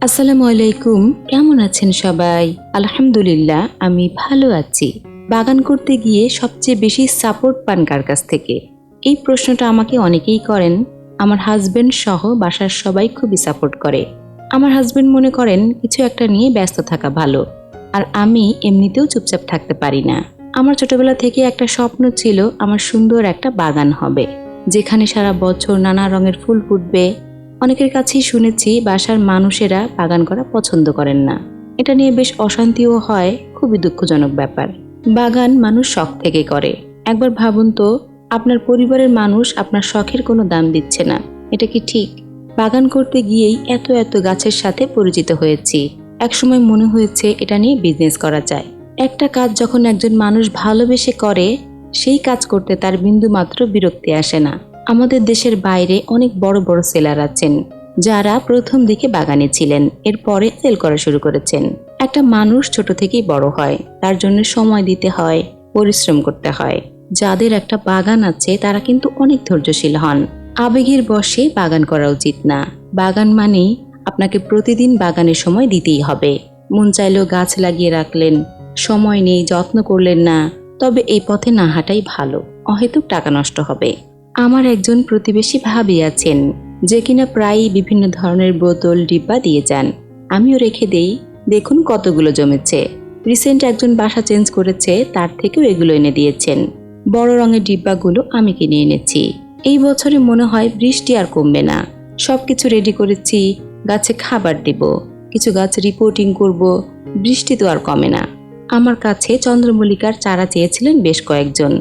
আসসালামু আলাইকুম। কেমন আছেন সবাই? আলহামদুলিল্লাহ, আমি ভালো আছি। বাগান করতে গিয়ে সবচেয়ে বেশি সাপোর্ট পান কার কাছ থেকে? এই প্রশ্নটা আমাকে অনেকেই করেন। আমার হাজবেন্ড সহ বাসার সবাই খুবই সাপোর্ট করে। আমার হাজবেন্ড মনে করেন, কিছু একটা নিয়ে ব্যস্ত থাকা ভালো। আর আমি এমনিতেও চুপচাপ থাকতে পারি না। আমার ছোটবেলা থেকে একটা স্বপ্ন ছিল, আমার সুন্দর একটা বাগান হবে। যেখানে সারা বছর নানা রঙের ফুল ফুটবে অনেকের কাছেই শুনেছি বাসার মানুষেরা বাগান করা পছন্দ করেন না। এটা নিয়ে বেশ অশান্তিও হয়, খুবই দুঃখজনক ব্যাপার। বাগান মানুষ শখ থেকে করে। একবার ভাবুন তো, আপনার পরিবারের মানুষ আপনার শখের কোনো দাম দিচ্ছে না। এটা কি ঠিক? বাগান করতে গিয়েই এত এত গাছের সাথে পরিচিত হয়েছি। একসময় মনে হয়েছে এটা নিয়ে বিজনেস করা যায়। একটা কাজ যখন একজন মানুষ ভালোবেসে করে, সেই কাজ করতে তার বিন্দু মাত্র বিরক্তি আসে না। আমাদের দেশের বাইরে অনেক বড় বড় সেলার আছেন, যারা প্রথম দিকে বাগানে ছিলেন এরপরে সেল করা শুরু করেছেন। একটা মানুষ ছোট থেকেই বড় হয়, তার জন্য সময় দিতে হয়, পরিশ্রম করতে হয়। যাদের একটা বাগান আছে, তারা কিন্তু অনেক ধৈর্যশীল হন। আবেগের বশে বাগান করা উচিত না। বাগান মানেই আপনাকে প্রতিদিন বাগানের সময় দিতেই হবে। মন চাইলেও গাছ লাগিয়ে রাখলেন, সময় নেই, যত্ন করলেন না, তবে এই পথে না হাঁটাই ভালো, অহেতুক টাকা নষ্ট হবে। আমার একজন প্রতিবেশী ভাবি আছেন, যে কিনা প্রায়ই বিভিন্ন ধরনের বোতল, ডিব্বা দিয়ে যান। আমিও রেখে দেই, দেখুন কতগুলো জমেছে। রিসেন্ট একজন বাসা চেঞ্জ করেছে, তার থেকেও এগুলো এনে দিয়েছেন। বড় রঙের ডিব্বাগুলো আমি কিনে এনেছি। এই বছরে মনে হয় বৃষ্টি আর কমবে না। সব কিছু রেডি করেছি, গাছে খাবার দেব, কিছু গাছ রিপোর্টিং করব, বৃষ্টি তো আর কমে না। আমার কাছে চন্দ্রমল্লিকার চারা চেয়েছিলেন বেশ কয়েকজন।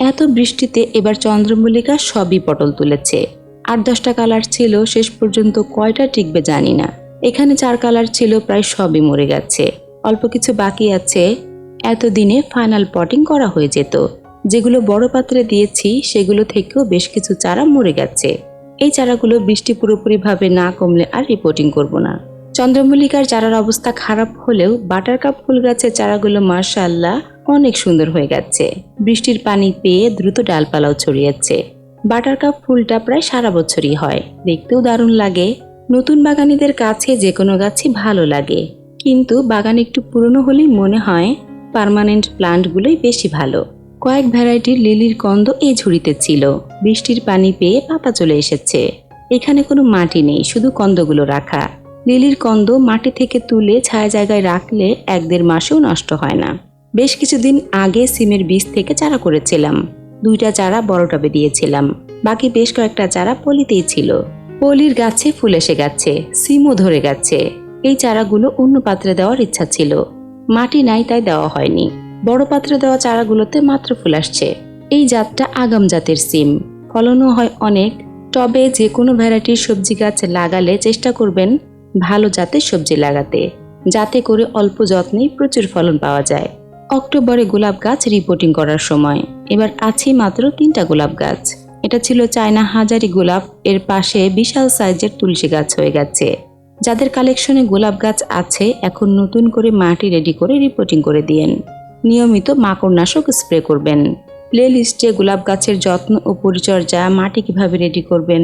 এত বৃষ্টিতে এবার চন্দ্রমল্লিকা সবই পটল তুলেছে। আট দশটা কালার ছিল, শেষ পর্যন্ত কয়টা টিকবে জানি না। এখানে চার কালার ছিল, প্রায় সবই মরে গেছে। অল্প কিছু বাকি আছে। এতদিনে ফাইনাল পটিং করা হয়ে যেত। যেগুলো বড় পাত্রে দিয়েছি, সেগুলো থেকেও বেশ কিছু চারা মরে গেছে। এই চারাগুলো বৃষ্টি পুরোপুরিভাবে না কমলে আর রিপোর্টিং করব না। চন্দ্রমল্লিকার চারার অবস্থা খারাপ হলেও বাটার কাপ ফুল গাছের চারাগুলো মার্শাল্লাহ অনেক সুন্দর হয়ে গেছে। বৃষ্টির পানি পেয়ে দ্রুত ডালপালাও ছড়িয়েছে। বাটার কাপ ফুলটা প্রায় সারা বছরই হয়। দেখতেও দারুণ লাগে। নতুন বাগানিদের কাছে যে কোনো গাছই ভালো লাগে। কিন্তু বাগান একটু পুরনো হলেই মনে হয় পার্মানেন্ট প্লান্টগুলোই বেশি ভালো। কয়েক ভ্যারাইটির লিলির কন্দ এই ঝুড়িতে ছিল। বৃষ্টির পানি পেয়ে পাতা চলে এসেছে। এখানে কোনো মাটি নেই, শুধু কন্দগুলো রাখা। লিলির কন্দ মাটি থেকে তুলে ছায়া জায়গায় রাখলে এক দেড় মাসেও নষ্ট হয় না। বেশ কিছুদিন আগে সিমের বীজ থেকে চারা করেছিলাম। দুইটা চারা বড় টবে দিয়েছিলাম। বাকি বেশ কয়েকটা চারা পলিতেই ছিল। পলির গাছে ফুল এসে গেছে, সিমও ধরে গেছে। এই চারাগুলো অন্য পাত্রে দেওয়ার ইচ্ছা ছিল। মাটি নাই তাই দেওয়া হয়নি। বড় পাত্রে দেওয়া চারাগুলোতে মাত্র ফুল আসছে। এই জাতটা আগাম জাতের সিম। ফলনও হয় অনেক। টবে যে কোনো ভ্যারাইটির সবজি গাছ লাগালে চেষ্টা করবেন ভালো জাতের সবজি লাগাতে। যাতে করে অল্প যত্নেই প্রচুর ফলন পাওয়া যায়। অক্টোবরে গোলাপ গাছ রিপোর্টিং করার সময়। এবার আছে মাত্র তিনটা গোলাপ গাছ। এটা ছিল চায়না হাজারি গোলাপ, এর পাশে বিশাল সাইজের তুলসী গাছ হয়ে গেছে। যাদের কালেকশনে গোলাপ গাছ আছে, এখন নতুন করে মাটি রেডি করে রিপোর্টিং করে দিয়েন। নিয়মিত মাকড়নাশক স্প্রে করবেন। প্লে লিস্টে গোলাপ গাছের যত্ন ও পরিচর্যা মাটি কীভাবে রেডি করবেন,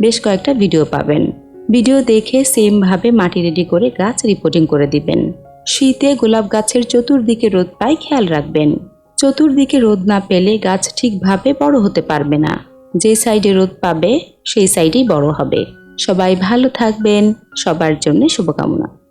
বেশ কয়েকটা ভিডিও পাবেন। ভিডিও দেখে সেমভাবে মাটি রেডি করে গাছ রিপোর্টিং করে দিবেন। শীতে গোলাপ গাছের চতুর্দিকে রোদ পায় খেয়াল রাখবেন। চতুর্দিকে রোদ না পেলে গাছ ঠিকভাবে বড় হতে পারবে না। যে সাইডে রোদ পাবে, সেই সাইডেই বড় হবে। সবাই ভালো থাকবেন। সবার জন্য শুভকামনা।